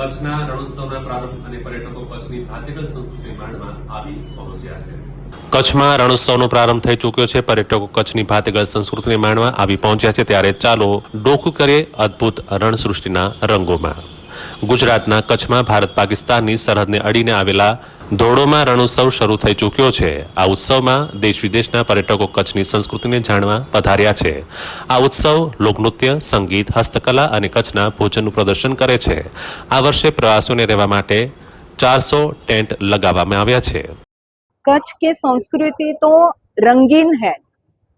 કચ્છના રણોત્સવના પ્રારંભ અને પર્યટકો કચ્છની ભાતીગળ સંસ્કૃતિ માંડમાં આવી પહોંચ્યા છે. કચ્છમાં રણોત્સવનો પ્રારંભ થઈ ચૂક્યો છે. પર્યટકો કચ્છની ભાતીગળ સંસ્કૃતિને માણવા આવી પહોંચ્યા છે. ત્યારે ચાલો ડોકું કરીએ અદ્ભુત રણસૃષ્ટિના રંગોમાં. ગુજરાતના કચ્છમાં ભારત પાકિસ્તાનની સરહદને અડીને આવેલા ધોરડોમાં રણોત્સવ શરૂ થઈ ચૂક્યો છે આ ઉત્સવમાં દેશ વિદેશના પર્યટકો કચ્છની સંસ્કૃતિને જાણવા પધાર્યા છે આ ઉત્સવ લોકનૃત્ય સંગીત હસ્તકલા અને કચ્છના ભોજનનું પ્રદર્શન કરે છે આ વર્ષે પ્રવાસીઓને રહેવા માટે ચારસો ટેન્ટ લગાવવામાં આવ્યા છે कच्छ की संस्कृति तो रंगीन है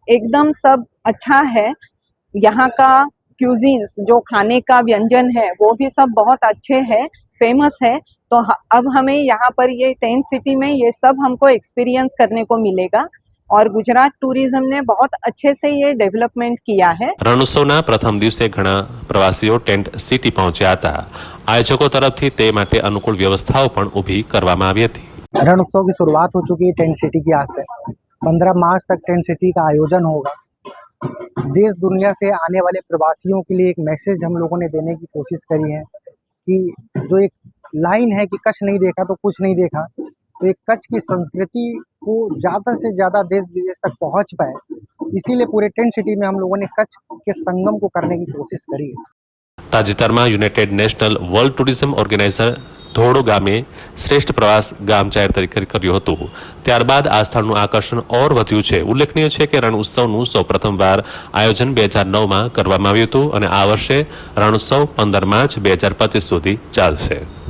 एकदम सब अच्छा है यहाँ का क्यूजीन्स जो खाने का व्यंजन है वो भी सब बहुत अच्छे हैं फेमस है तो ह- अब हमें यहाँ पर ये टेंट सिटी में ये सब हमको एक्सपीरियंस करने को मिलेगा और गुजरात टूरिज्म ने बहुत अच्छे से ये डेवलपमेंट किया है રણોત્સવના પ્રથમ દિવસે ઘણા પ્રવાસીઓ ટેન્ટ સિટી પહોંચ્યા હતા આયોજકો તરફથી તે માટે અનુકૂળ વ્યવસ્થાઓ પણ ઊભી કરવામાં આવી હતી रण उत्सव की शुरुआत हो चुकी है टेंट सिटी की आज से पंद्रह मार्च तक टेंट सिटी का आयोजन होगा देश दुनिया से आने वाले प्रवासियों के लिए एक मैसेज हम लोगों ने देने की कोशिश करी है कि जो एक लाइन है कि कच्छ नहीं देखा तो कुछ नहीं देखा तो एक कच्छ की संस्कृति को ज़्यादा से ज़्यादा देश विदेश तक पहुँच पाए, इसीलिए पूरे टेंट सिटी में हम लोगों ने कच्छ के संगम को करने की कोशिश करी है। ताજतरमा united national world tourism organizer Dhordo ગામે શ્રેષ્ઠ પ્રવાસ ગામ જાહેર તરીકે કર્યું હતું. ત્યારબાદ આ સ્થળનું આકર્ષણ ઓર વધ્યું છે. ઉલ્લેખનીય છે કે રણ ઉત્સવનું સૌ પ્રથમવાર આયોજન બે હજાર નવમાં કરવામાં આવ્યું હતું અને આ વર્ષે રણ ઉત્સવ પંદર માર્ચ બે હજાર પચીસ સુધી ચાલશે.